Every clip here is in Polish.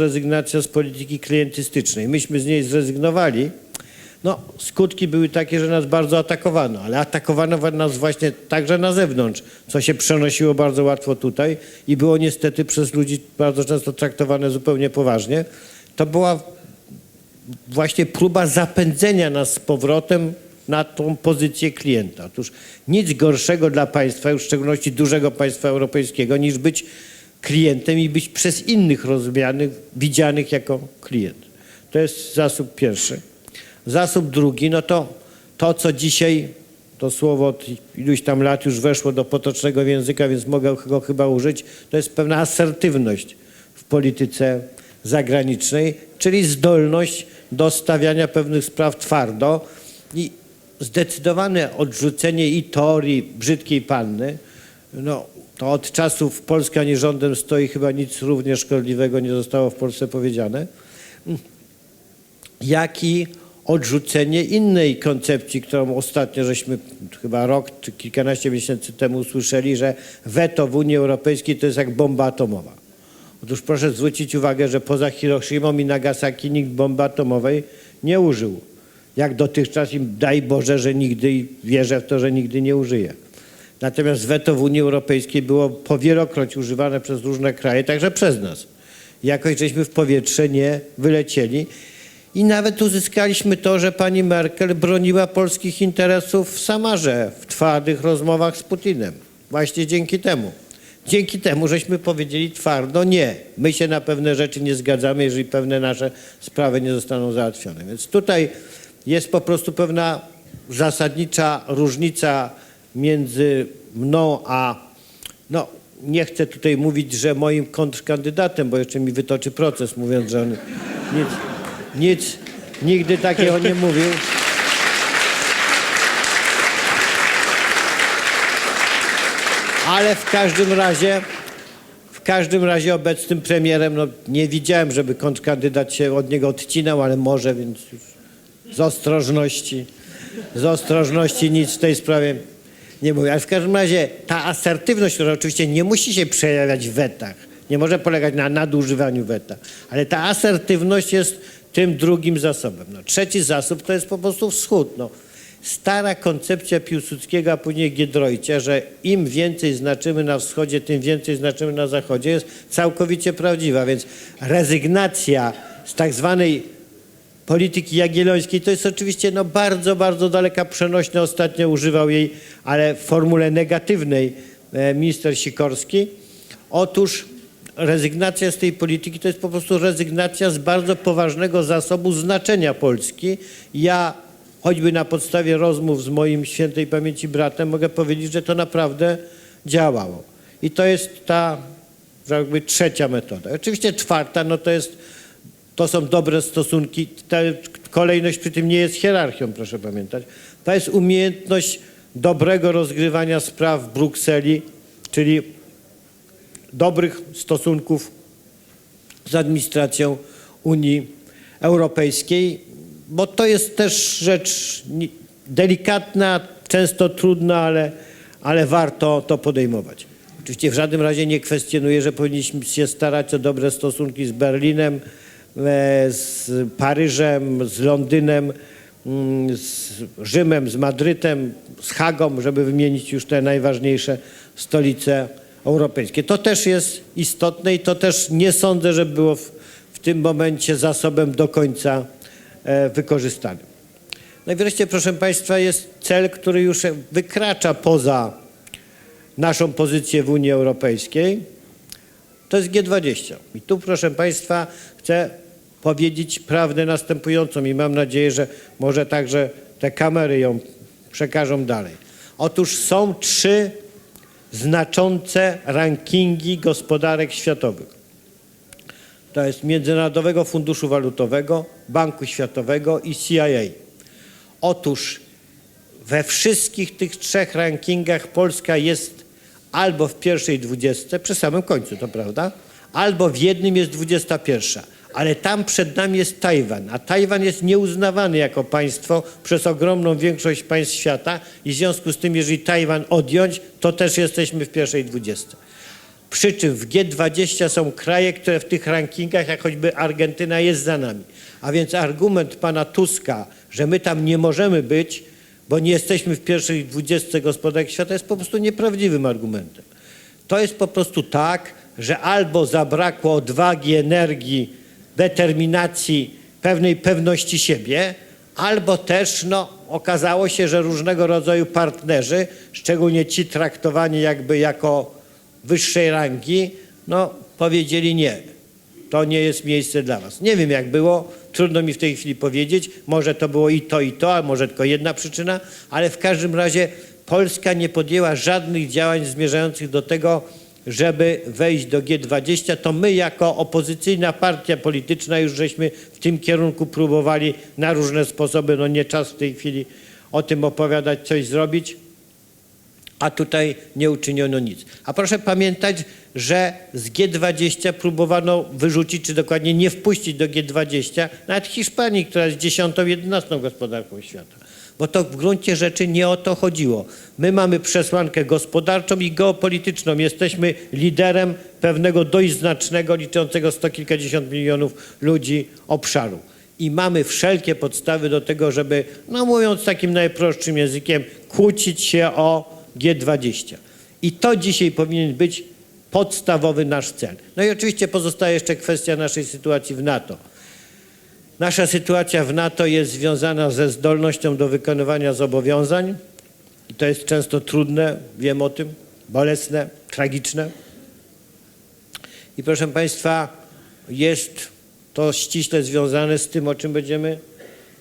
rezygnacja z polityki klientystycznej. Myśmy z niej zrezygnowali. No, skutki były takie, że nas bardzo atakowano, ale atakowano nas właśnie także na zewnątrz, co się przenosiło bardzo łatwo tutaj i było niestety przez ludzi bardzo często traktowane zupełnie poważnie. To była właśnie próba zapędzenia nas z powrotem na tą pozycję klienta. Otóż nic gorszego dla państwa, w szczególności dużego państwa europejskiego, niż być klientem i być przez innych rozumianych, widzianych jako klient. To jest zasób pierwszy. Zasób drugi, no to to, co dzisiaj, to słowo od iluś tam lat już weszło do potocznego języka, więc mogę go chyba użyć, to jest pewna asertywność w polityce zagranicznej, czyli zdolność do stawiania pewnych spraw twardo i zdecydowane odrzucenie i teorii brzydkiej panny, no to od czasów Polska nie rządem stoi, chyba nic równie szkodliwego nie zostało w Polsce powiedziane, jak i odrzucenie innej koncepcji, którą ostatnio żeśmy chyba rok czy kilkanaście miesięcy temu usłyszeli, że weto w Unii Europejskiej to jest jak bomba atomowa. Otóż proszę zwrócić uwagę, że poza Hiroshimą i Nagasaki nikt bomby atomowej nie użył. Jak dotychczas i daj Boże, że nigdy wierzę w to, że nigdy nie użyje. Natomiast weto w Unii Europejskiej było powielokroć używane przez różne kraje, także przez nas. Jakoś żeśmy w powietrze nie wylecieli. I nawet uzyskaliśmy to, że pani Merkel broniła polskich interesów w Samarze, w twardych rozmowach z Putinem. Właśnie dzięki temu. Dzięki temu, żeśmy powiedzieli twardo nie. My się na pewne rzeczy nie zgadzamy, jeżeli pewne nasze sprawy nie zostaną załatwione. Więc tutaj jest po prostu pewna zasadnicza różnica między mną a, no nie chcę tutaj mówić, że moim kontrkandydatem, bo jeszcze mi wytoczy proces, mówiąc, że on nic, nic nigdy takiego nie mówił. Ale w każdym razie, w każdym razie obecnym premierem, no nie widziałem, żeby kontrkandydat się od niego odcinał, ale może, więc z ostrożności, z ostrożności nic w tej sprawie nie mówię. Ale w każdym razie ta asertywność, która oczywiście nie musi się przejawiać w wetach, nie może polegać na nadużywaniu weta, ale ta asertywność jest tym drugim zasobem. No, trzeci zasób to jest po prostu wschód. No, stara koncepcja Piłsudskiego, a później Giedroycia, że im więcej znaczymy na wschodzie, tym więcej znaczymy na zachodzie, jest całkowicie prawdziwa. Więc rezygnacja z tak zwanej polityki jagiellońskiej to jest oczywiście no, bardzo, bardzo daleka przenośna. Ostatnio używał jej, ale w formule negatywnej e, minister Sikorski. Otóż rezygnacja z tej polityki to jest po prostu rezygnacja z bardzo poważnego zasobu znaczenia Polski. Ja choćby na podstawie rozmów z moim świętej pamięci bratem mogę powiedzieć, że to naprawdę działało. I to jest ta jakby trzecia metoda. Oczywiście czwarta, no to jest, to są dobre stosunki. Ta kolejność przy tym nie jest hierarchią, proszę pamiętać. To jest umiejętność dobrego rozgrywania spraw w Brukseli, czyli dobrych stosunków z administracją Unii Europejskiej, bo to jest też rzecz delikatna, często trudna, ale, ale warto to podejmować. Oczywiście w żadnym razie nie kwestionuję, że powinniśmy się starać o dobre stosunki z Berlinem, z Paryżem, z Londynem, mm, z Rzymem, z Madrytem, z Hagą, żeby wymienić już te najważniejsze stolice europejskie. To też jest istotne i to też nie sądzę, że było w, w tym momencie zasobem do końca e, wykorzystanym. No i wreszcie, proszę Państwa, jest cel, który już wykracza poza naszą pozycję w Unii Europejskiej. To jest G20. I tu, proszę Państwa, chcę powiedzieć prawdę następującą i mam nadzieję, że może także te kamery ją przekażą dalej. Otóż są trzy znaczące rankingi gospodarek światowych. To jest Międzynarodowego Funduszu Walutowego, Banku Światowego i CIA. Otóż we wszystkich tych trzech rankingach Polska jest albo w pierwszej dwudziestce, przy samym końcu, to prawda, albo w jednym jest dwudziesta pierwsza. Ale tam przed nami jest Tajwan, a Tajwan jest nieuznawany jako państwo przez ogromną większość państw świata i w związku z tym, jeżeli Tajwan odjąć, to też jesteśmy w pierwszej dwudziestce. Przy czym w G20 są kraje, które w tych rankingach, jak choćby Argentyna, jest za nami. A więc argument pana Tuska, że my tam nie możemy być, bo nie jesteśmy w pierwszej dwudziestce gospodarek świata, jest po prostu nieprawdziwym argumentem. To jest po prostu tak, że albo zabrakło odwagi, energii, determinacji, pewnej pewności siebie, albo też no, okazało się, że różnego rodzaju partnerzy, szczególnie ci traktowani jakby jako wyższej rangi, no powiedzieli nie, to nie jest miejsce dla was. Nie wiem jak było, trudno mi w tej chwili powiedzieć, może to było i to i to, a może tylko jedna przyczyna, ale w każdym razie Polska nie podjęła żadnych działań zmierzających do tego, żeby wejść do G20, to my jako opozycyjna partia polityczna już żeśmy w tym kierunku próbowali na różne sposoby, no nie czas w tej chwili o tym opowiadać, coś zrobić, a tutaj nie uczyniono nic. A proszę pamiętać, że z G20 próbowano wyrzucić, czy dokładnie nie wpuścić do G20 nawet Hiszpanii, która jest dziesiątą, jedenastą gospodarką świata. Bo to w gruncie rzeczy nie o to chodziło. My mamy przesłankę gospodarczą i geopolityczną. Jesteśmy liderem pewnego dość znacznego, liczącego sto kilkadziesiąt milionów ludzi obszaru. I mamy wszelkie podstawy do tego, żeby, no mówiąc takim najprostszym językiem, kłócić się o G20. I to dzisiaj powinien być podstawowy nasz cel. No i oczywiście pozostaje jeszcze kwestia naszej sytuacji w NATO. Nasza sytuacja w NATO jest związana ze zdolnością do wykonywania zobowiązań i to jest często trudne, wiem o tym, bolesne, tragiczne. I proszę Państwa, jest to ściśle związane z tym, o czym będziemy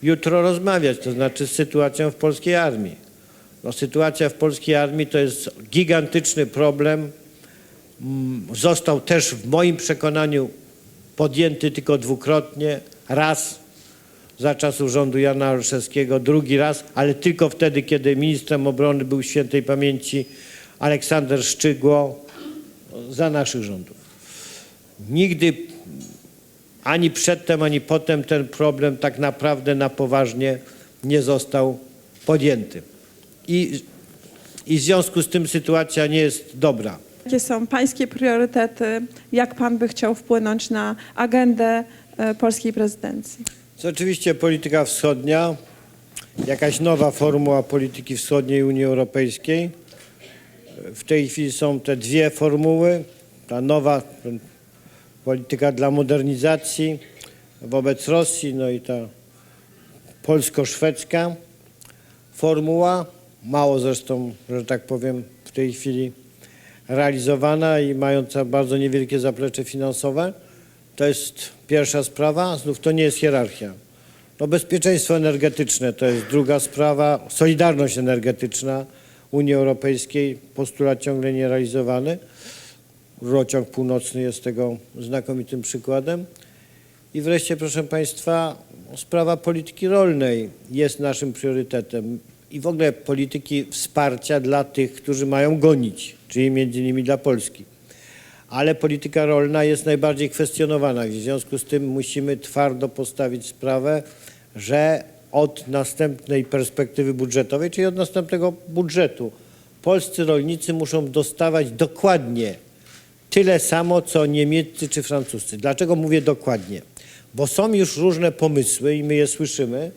jutro rozmawiać, to znaczy z sytuacją w polskiej armii. No, sytuacja w polskiej armii to jest gigantyczny problem. Mm, Został też w moim przekonaniu podjęty tylko dwukrotnie. Raz za czasów rządu Jana Olszewskiego, drugi raz, ale tylko wtedy, kiedy ministrem obrony był świętej pamięci Aleksander Szczygło za naszych rządów. Nigdy ani przedtem, ani potem ten problem tak naprawdę na poważnie nie został podjęty. I, I w związku z tym sytuacja nie jest dobra. Jakie są pańskie priorytety? Jak pan by chciał wpłynąć na agendę e, polskiej prezydencji? Oczywiście polityka wschodnia, jakaś nowa formuła polityki wschodniej Unii Europejskiej. W tej chwili są te dwie formuły. Ta nowa ten, polityka dla modernizacji wobec Rosji, no i ta polsko-szwedzka formuła, mało zresztą, że tak powiem, w tej chwili realizowana i mająca bardzo niewielkie zaplecze finansowe. To jest pierwsza sprawa, znów to nie jest hierarchia. No bezpieczeństwo energetyczne to jest druga sprawa, solidarność energetyczna Unii Europejskiej, postulat ciągle nie realizowany. Rurociąg Północny jest tego znakomitym przykładem. I wreszcie, proszę Państwa, sprawa polityki rolnej jest naszym priorytetem i w ogóle polityki wsparcia dla tych, którzy mają gonić, czyli między innymi dla Polski. Ale polityka rolna jest najbardziej kwestionowana w związku z tym musimy twardo postawić sprawę, że od następnej perspektywy budżetowej, czyli od następnego budżetu, polscy rolnicy muszą dostawać dokładnie tyle samo, co niemieccy czy francuscy. Dlaczego mówię dokładnie? Bo są już różne pomysły i my je słyszymy,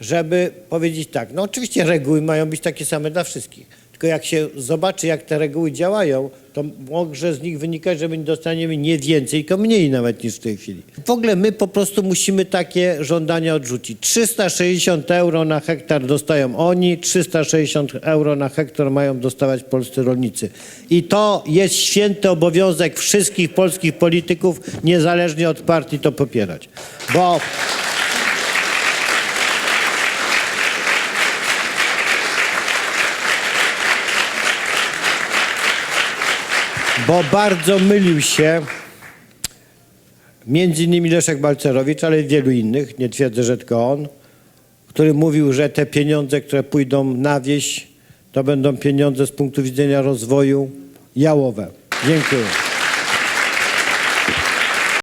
żeby powiedzieć tak, no oczywiście reguły mają być takie same dla wszystkich, tylko jak się zobaczy, jak te reguły działają, to może z nich wynikać, że my dostaniemy nie więcej, tylko mniej nawet niż w tej chwili. W ogóle my po prostu musimy takie żądania odrzucić. 360 euro na hektar dostają oni, 360 euro na hektar mają dostawać polscy rolnicy. I to jest święty obowiązek wszystkich polskich polityków, niezależnie od partii, to popierać. Bo bo bardzo mylił się między innymi Leszek Balcerowicz, ale wielu innych, nie twierdzę, że tylko on, który mówił, że te pieniądze, które pójdą na wieś, to będą pieniądze z punktu widzenia rozwoju jałowe. Dziękuję.